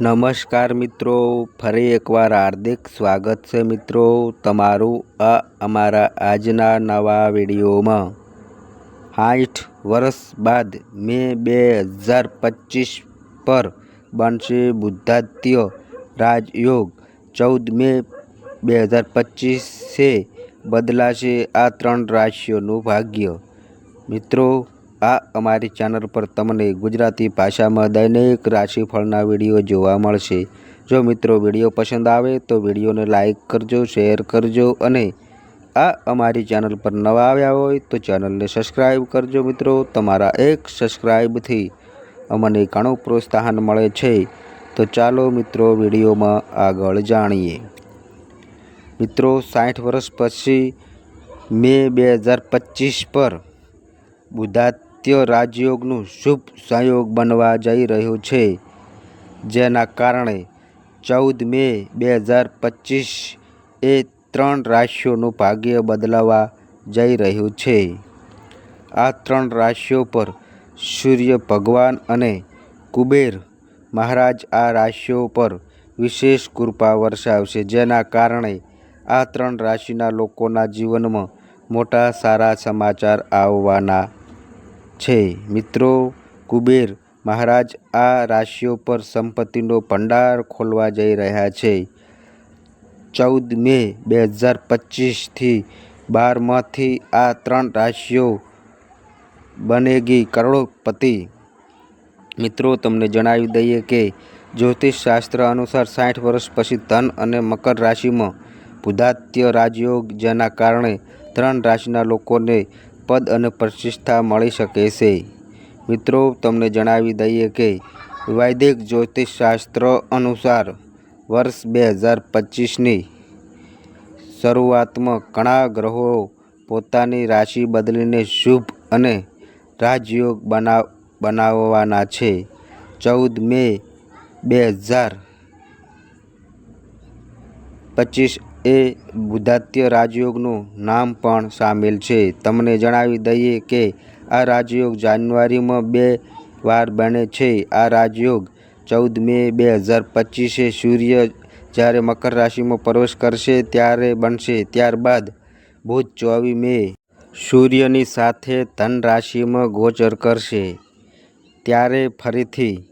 નમસ્કાર મિત્રો, ફરી એકવાર હાર્દિક સ્વાગત છે મિત્રો તમારું આ અમારા આજના નવા વિડીયોમાં. સાઠ વર્ષ બાદ મે બે હજાર પચીસ પર બનશે બુદ્ધાત્ય રાજયોગ. ચૌદ મે બે હજાર પચીસે બદલાશે આ ત્રણ રાશિઓનું ભાગ્ય. મિત્રો આ અમારી ચેનલ પર તમને ગુજરાતી ભાષામાં દૈનિક રાશિફળના વીડિયો જોવા મળશે. જો મિત્રો વીડિયો પસંદ આવે તો વિડીયોને લાઇક કરજો, શેર કરજો અને આ અમારી ચેનલ પર નવા આવ્યા હોય તો ચેનલને સબસ્ક્રાઈબ કરજો મિત્રો. તમારા એક સબસ્ક્રાઈબથી અમને ઘણું પ્રોત્સાહન મળે છે. તો ચાલો મિત્રો વિડીયોમાં આગળ જાણીએ. મિત્રો, સાઠ વર્ષ પછી મે બે હજાર પચીસ પર બુધાત્ય રાજયોગનું શુભ સંયોગ બનવા જઈ રહ્યો છે, જેના કારણે ચૌદ મે બે હજાર પચીસ એ ત્રણ રાશિઓનું ભાગ્ય બદલાવા જઈ રહ્યું છે. આ ત્રણ રાશિઓ પર સૂર્ય ભગવાન અને કુબેર મહારાજ આ રાશિઓ પર વિશેષ કૃપા વરસાવશે, જેના કારણે આ ત્રણ રાશિના લોકોના જીવનમાં મોટા સારા સમાચાર આવવાના છે. મિત્રો, કુબેર મહારાજ આ રાશિઓ પર સંપત્તિનો ભંડાર ખોલવા જઈ રહ્યા છે. ચૌદ મે બે હજાર પચીસથી બારમાંથી આ ત્રણ રાશિઓ બનેગી કરોડપતિ. મિત્રો, તમને જણાવી દઈએ કે જ્યોતિષશાસ્ત્ર અનુસાર સાઠ વર્ષ પછી ધન અને મકર રાશિમાં બુધાત્ય રાજયોગ જેના કારણે ત્રણ રાશિના લોકોને પદ અને પ્રતિષ્ઠા મળી શકે છે. મિત્રો, તમને જણાવી દઈએ કે વૈદિક જ્યોતિષશાસ્ત્ર અનુસાર વર્ષ બે હજાર પચીસની શરૂઆતમાં ઘણા ગ્રહો પોતાની રાશિ બદલીને શુભ અને રાજયોગ બનાવ બનાવવાના છે. ચૌદ મે બે હજાર પચીસ એ બુધાત્ય રાજયોગનું નામ પણ સામેલ છે. તમને જણાવી દઈએ કે આ રાજયોગ જાન્યુઆરીમાં બે વાર બને છે. આ રાજયોગ ચૌદ મે બે હજાર પચીસે સૂર્ય જ્યારે મકર રાશિમાં પ્રવેશ કરશે ત્યારે બનશે. ત્યારબાદ બુધ ચોવીસ મે સૂર્યની સાથે ધન રાશિમાં ગોચર કરશે. ત્યારે ફરીથી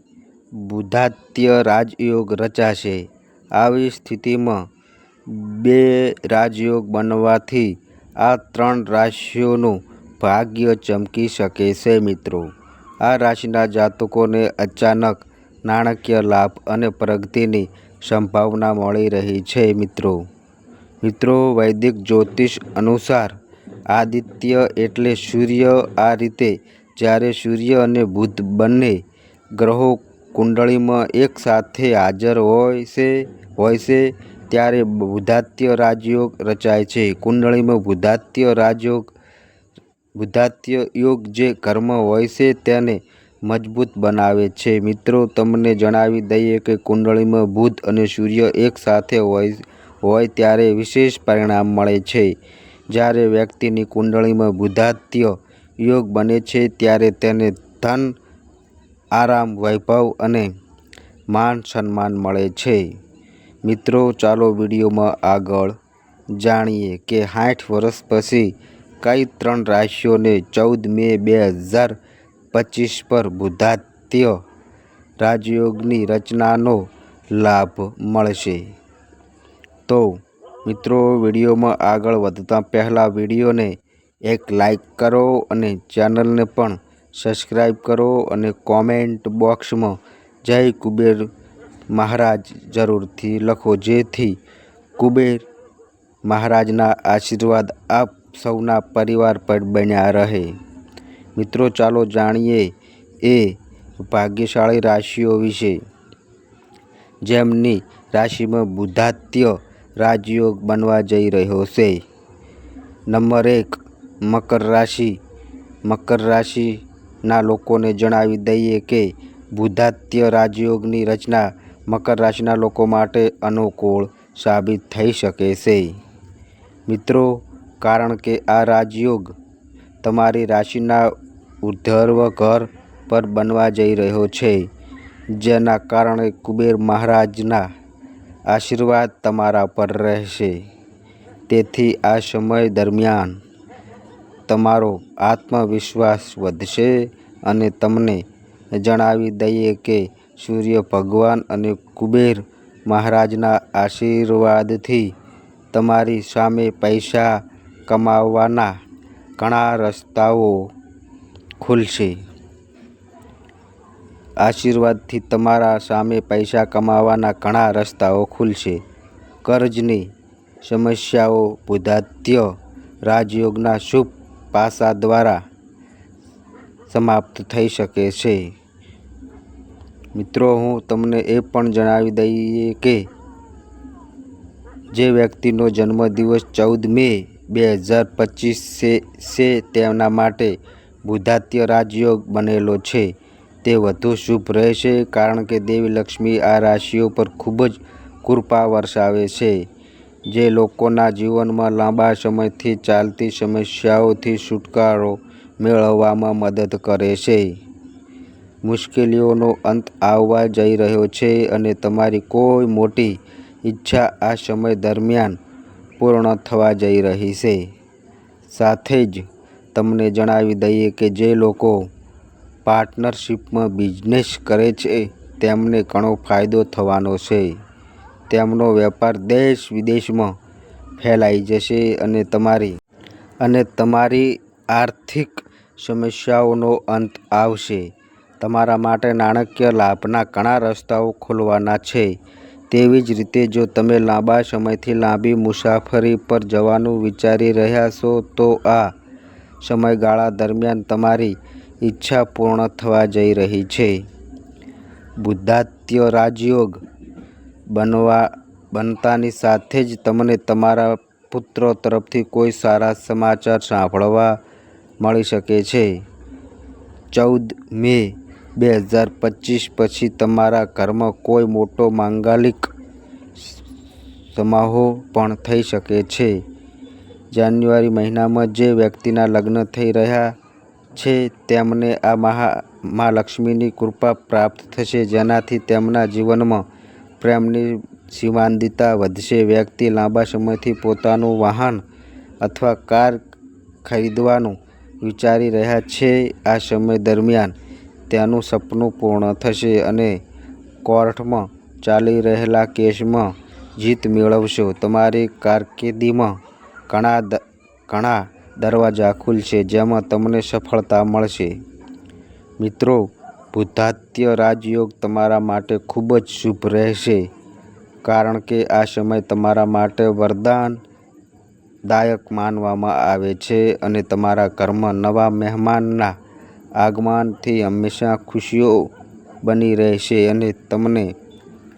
બુધાત્ય રાજયોગ રચાશે. આવી સ્થિતિમાં બે રાજયોગ બનવાથી આ ત્રણ રાશિઓનું ભાગ્ય ચમકી શકે છે મિત્રો. આ રાશિના જાતકોને અચાનક નાણાકીય લાભ અને પ્રગતિની સંભાવના મળી રહી છે મિત્રો. મિત્રો, વૈદિક જ્યોતિષ અનુસાર આદિત્ય એટલે સૂર્ય. આ રીતે જ્યારે સૂર્ય અને બુધ બંને ગ્રહો કુંડળીમાં એકસાથે હાજર હોય છે હોય છે ત્યારે બુધાત્ય રાજયોગ રચાય છે. કુંડળીમાં બુધાત્ય રાજયોગ બુધાત્ય યોગ જે કર્મ હોય છે તેને મજબૂત બનાવે છે. મિત્રો, તમને જણાવી દઈએ કે કુંડળીમાં બુધ અને સૂર્ય એક સાથે હોય હોય ત્યારે વિશેષ પરિણામ મળે છે. જ્યારે વ્યક્તિની કુંડળીમાં બુધાત્ય યોગ બને છે ત્યારે તેને ધન, આરામ, વૈભવ અને માન સન્માન મળે છે. મિત્રો, ચાલો વિડીયોમાં આગળ જાણીએ કે સાઠ વર્ષ પછી કઈ ત્રણ રાશિઓને ચૌદ મે બે હજાર પચીસ પર બુધાત્ય રાજયોગની રચનાનો લાભ મળશે. તો મિત્રો, વિડીયોમાં આગળ વધતા પહેલાં વિડીયોને એક લાઈક કરો અને ચેનલને પણ સબસ્ક્રાઈબ કરો અને કોમેન્ટ બોક્સમાં જય કુબેર મહારાજ જરૂરથી લખો, જેથી કુબેર મહારાજના આશીર્વાદ આપ સૌના પરિવાર પર બન્યા રહે. મિત્રો, ચાલો જાણીએ એ ભાગ્યશાળી રાશિઓ વિશે. જેમની રાશિમાં બુધાત્ય રાજયોગ બનવા જઈ રહ્યો છે. નંબર એક, મકર રાશિ. મકર રાશિના લોકોને જણાવી દઈએ કે બુધાત્ય રાજયોગની રચના મકર રાશિના લોકો માટે અનુકૂળ સાબિત થઈ શકે છે. મિત્રો, કારણ કે આ રાજયોગ તમારી રાશિના ઉદ્ધર્વ ઘર પર બનવા જઈ રહ્યો છે, જેના કારણે કુબેર મહારાજના આશીર્વાદ તમારા પર રહેશે. તેથી આ સમય દરમિયાન તમારો આત્મવિશ્વાસ વધશે અને તમને જણાવી દઈએ કે સૂર્ય ભગવાન અને કુબેર મહારાજના આશીર્વાદથી તમારી સામે પૈસા કમાવવાના ઘણા રસ્તાઓ ખુલશે. આશીર્વાદથી તમારા સામે પૈસા કમાવાના ઘણા રસ્તાઓ ખુલશે. કર્જની સમસ્યાઓ બુધાત્ય રાજયોગના શુભ પાસા દ્વારા સમાપ્ત થઈ શકે છે. મિત્રો, હું તમને એ પણ જણાવી દઈએ કે જે વ્યક્તિનો જન્મદિવસ ચૌદ મે બે હજાર પચીસ છે તેમના માટે બુધાત્ય રાજયોગ બનેલો છે. તે વધુ શુભ રહેશે કારણ કે દેવી લક્ષ્મી આ રાશિઓ પર ખૂબ જ કૃપા વરસાવે છે. જે લોકોના જીવનમાં લાંબા સમયથી ચાલતી સમસ્યાઓથી છુટકારો મેળવવામાં મદદ કરે છે. મુશ્કેલીઓનો અંત આવવા જઈ રહ્યો છે અને તમારી કોઈ મોટી ઈચ્છા આ સમય દરમિયાન પૂર્ણ થવા જઈ રહી છે. સાથે જ તમને જણાવી દઈએ કે જે લોકો પાર્ટનરશિપમાં બિઝનેસ કરે છે, તેમને ઘણો ફાયદો થવાનો છે. તેમનો વેપાર દેશ વિદેશમાં ફેલાઈ જશે અને તમારી અને તમારી આર્થિક સમસ્યાઓનો અંત આવશે. તમારા માટે નાણાકીય લાભના ઘણા રસ્તાઓ ખોલવાના છે. તેવી જ રીતે જો તમે લાંબા સમયથી લાંબી મુસાફરી પર જવાનું વિચારી રહ્યા છો, તો આ સમયગાળા દરમિયાન તમારી ઈચ્છા પૂર્ણ થવા જઈ રહી છે. બુદ્ધાત્ય રાજયોગ બનવા, બનતાની સાથે જ તમને તમારા પુત્ર તરફથી કોઈ સારા સમાચાર સાંભળવા મળી શકે છે. ચૌદ મે બે હજાર પચીસ પછી તમારા ઘરમાં કોઈ મોટો માંગલિક સમારોહ પણ થઈ શકે છે. જાન્યુઆરી મહિનામાં જે વ્યક્તિના લગ્ન થઈ રહ્યા છે, તેમને આ મહા મા લક્ષ્મીની કૃપા પ્રાપ્ત થશે. જેનાથી તેમના જીવનમાં પ્રેમની સીમાંદિતા વધશે. વ્યક્તિ લાંબા સમયથી પોતાનું વાહન અથવા કાર ખરીદવાનું વિચારી રહ્યા છે. આ સમય દરમિયાન તેનું સપનું પૂર્ણ થશે અને કોર્ટમાં ચાલી રહેલા કેસમાં જીત મેળવશો. તમારી કારકિર્દીમાં ઘણા ઘણા દરવાજા ખુલશે જેમાં તમને સફળતા મળશે. મિત્રો, બુદ્ધાત્ય રાજયોગ તમારા માટે ખૂબ જ શુભ રહેશે, કારણ કે આ સમય તમારા માટે વરદાન દાયક માનવામાં આવે છે અને તમારા ઘરમાં નવા મહેમાનના આગમનથી હંમેશા ખુશીઓ બની રહેશે અને તમને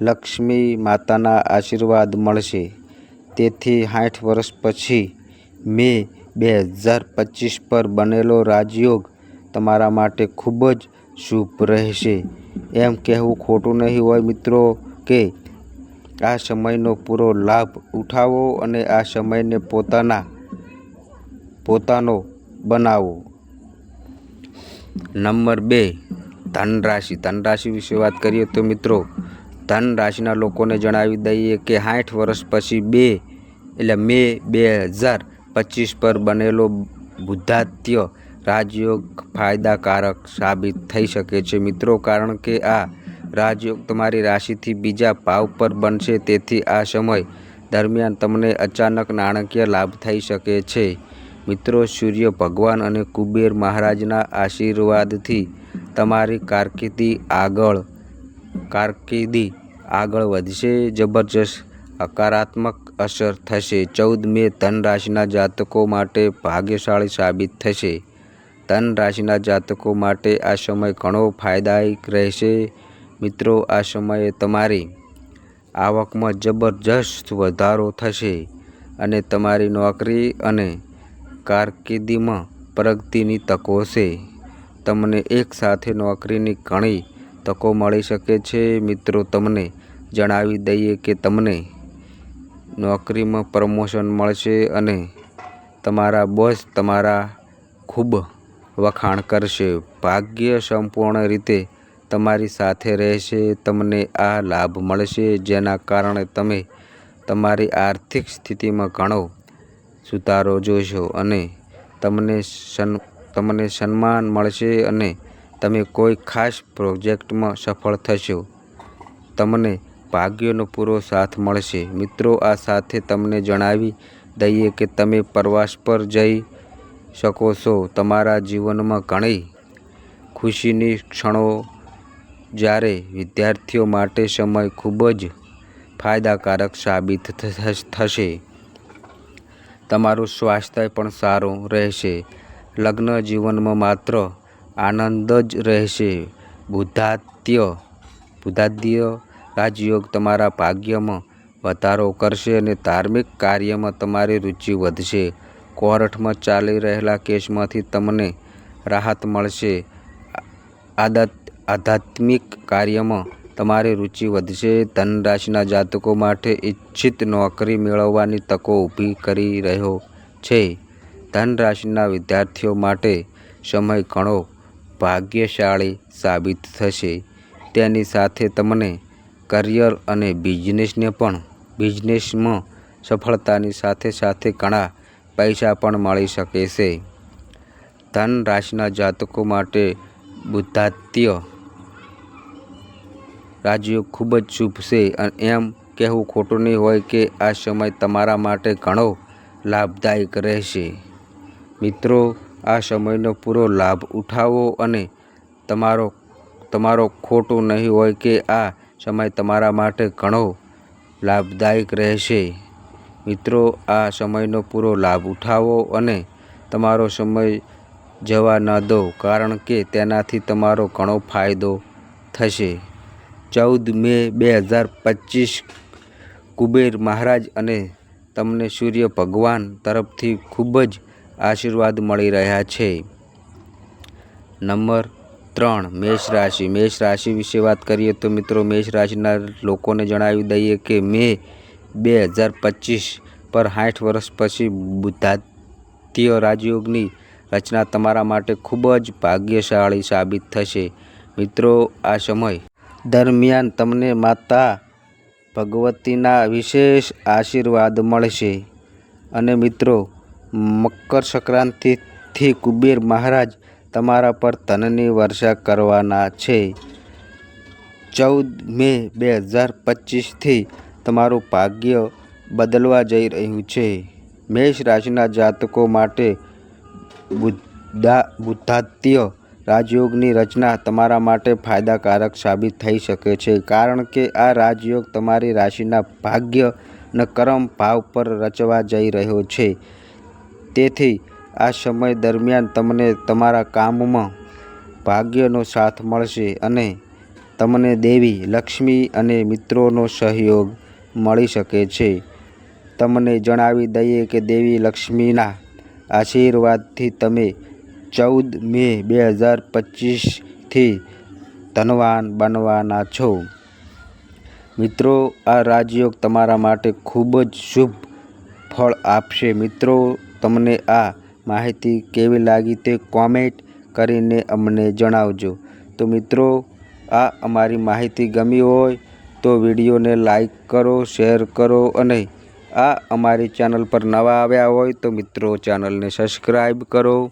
લક્ષ્મી માતાના આશીર્વાદ મળશે. તેથી સાઠ વર્ષ પછી મે બે હજાર પચીસ પર બનેલો રાજયોગ તમારા માટે ખૂબ જ શુભ રહેશે. એમ કહેવું ખોટું નહીં હોય મિત્રો કે આ સમયનો પૂરો લાભ ઉઠાવો અને આ સમયને પોતાના, પોતાનો બનાવો. નંબર બે ધન રાશિ ધન રાશિ વિશે વાત કરીએ તો મિત્રો ધન રાશિના લોકોને જણાવી દઈએ કે સાઠ વર્ષ પછી બે, એટલે મે બે હજાર પચીસ પર બનેલો બુદ્ધાત્ય રાજયોગ ફાયદાકારક સાબિત થઈ શકે છે. મિત્રો, કારણ કે આ રાજયોગ તમારી રાશિથી બીજા ભાવ પર બનશે, તેથી આ સમય દરમિયાન તમને અચાનક નાણાકીય લાભ થઈ શકે છે. મિત્રો, સૂર્ય ભગવાન અને કુબેર મહારાજના આશીર્વાદથી તમારી કારકિર્દી આગળ કારકિર્દી આગળ વધશે. જબરજસ્ત હકારાત્મક અસર થશે. ચૌદ મે ધન રાશિના જાતકો માટે ભાગ્યશાળી સાબિત થશે. ધન રાશિના જાતકો માટે આ સમય ઘણો ફાયદાયક રહેશે. મિત્રો, આ સમયે તમારી આવકમાં જબરજસ્ત વધારો થશે અને તમારી નોકરી અને કારકિર્દીમાં પ્રગતિની તકો છે. તમને એકસાથે નોકરીની ઘણી તકો મળી શકે છે. મિત્રો, તમને જણાવી દઈએ કે તમને નોકરીમાં પ્રમોશન મળશે અને તમારા બોસ તમારા ખૂબ વખાણ કરશે. ભાગ્ય સંપૂર્ણ રીતે તમારી સાથે રહેશે. તમને આ લાભ મળશે, જેના કારણે તમે તમારી આર્થિક સ્થિતિમાં ઘણો સુધારો જોશો અને તમને સન, તમને સન્માન મળશે અને તમે કોઈ ખાસ પ્રોજેક્ટમાં સફળ થશો. તમને ભાગ્યનો પૂરો સાથ મળશે. મિત્રો, આ સાથે તમને જણાવી દઈએ કે તમે પ્રવાસ પર જઈ શકો છો. તમારા જીવનમાં ઘણી ખુશીની ક્ષણો. જ્યારે વિદ્યાર્થીઓ માટે સમય ખૂબ જ ફાયદાકારક સાબિત થશે તમારું સ્વાસ્થ્ય પણ સારું રહેશે. લગ્ન જીવનમાં માત્ર આનંદ જ રહેશે. બુદ્ધાત્ય, બુદ્ધાદ્ય રાજયોગ તમારા ભાગ્યમાં વધારો કરશે અને ધાર્મિક કાર્યમાં તમારી રુચિ વધશે. કોર્ટમાં ચાલી રહેલા કેસમાંથી તમને રાહત મળશે. આદત આધ્યાત્મિક કાર્યમાં તમારી રુચિ વધશે. ધન રાશિના જાતકો માટે ઈચ્છિત નોકરી મેળવવાની તકો ઊભી કરી રહ્યો છે. ધન રાશિના વિદ્યાર્થીઓ માટે સમય ઘણો ભાગ્યશાળી સાબિત થશે. તેની સાથે તમને કરિયર અને બિઝનેસને પણ, બિઝનેસમાં સફળતાની સાથે સાથે ઘણા પૈસા પણ મળી શકે છે. ધન રાશિના જાતકો માટે બુદ્ધાત્ય રાજયોગ ખૂબ જ શુભ છે અને એમ કહેવું ખોટું નહીં હોય કે આ સમય તમારા માટે ઘણો લાભદાયક રહેશે. મિત્રો, આ સમયનો પૂરો લાભ ઉઠાવો અને તમારો તમારો ખોટું નહીં હોય કે આ સમય તમારા માટે ઘણો લાભદાયક રહેશે. મિત્રો, આ સમયનો પૂરો લાભ ઉઠાવો અને તમારો સમય જવા ન દો કારણ કે તેનાથી તમારો ઘણો ફાયદો થશે. ચૌદ મે બે હજાર પચીસ કુબેર મહારાજ અને તમને સૂર્ય ભગવાન તરફથી ખૂબ જ આશીર્વાદ મળી રહ્યા છે. નંબર ત્રણ, મેષ રાશિ. મેષ રાશિ વિશે વાત કરીએ તો મિત્રો, મેષ રાશિના લોકોને જણાવી દઈએ કે મે બે હજાર પચીસ પર સાઠ વર્ષ પછી બુદ્ધાત્ય રાજયોગની રચના તમારા માટે ખૂબ જ ભાગ્યશાળી સાબિત થશે. મિત્રો, આ સમય દરમિયાન તમને માતા ભગવતીના વિશેષ આશીર્વાદ મળશે. અને મિત્રો, મકર સંક્રાંતિથી કુબેર મહારાજ તમારા પર ધનની વર્ષા કરવાના છે. ચૌદ મે બે હજાર પચીસથી તમારું ભાગ્ય બદલવા જઈ રહ્યું છે. મેષ રાશિના જાતકો માટે બુદ્ધા, બુદ્ધાત્ય રાજયોગની રચના તમારા માટે ફાયદાકારક સાબિત થઈ શકે છે, કારણ કે આ રાજયોગ તમારી રાશિના ભાગ્ય અને કર્મ ભાવ પર રચવા જઈ રહ્યો છે. તેથી, આ સમય દરમિયાન તમને તમારા કામમાં ભાગ્યનો સાથ મળશે અને તમને દેવી, લક્ષ્મી અને મિત્રોનો સહયોગ મળી શકે છે. તમને જણાવી દઈએ કે દેવી, લક્ષ્મીના આશીર્વાદથી તમે ચૌદ મે બે હજાર પચીસથી ધનવાન બનવાના છો. મિત્રો, આ રાજયોગ તમારા માટે ખૂબ જ શુભ ફળ આપશે. મિત્રો, તમને આ માહિતી કેવી લાગી તે કોમેન્ટ કરીને અમને જણાવજો. તો મિત્રો, આ અમારી માહિતી ગમી હોય તો વિડીયોને લાઈક કરો, શેર કરો અને આ અમારી ચેનલ પર નવા આવ્યા હોય તો મિત્રો, ચેનલને સબસ્ક્રાઈબ કરો.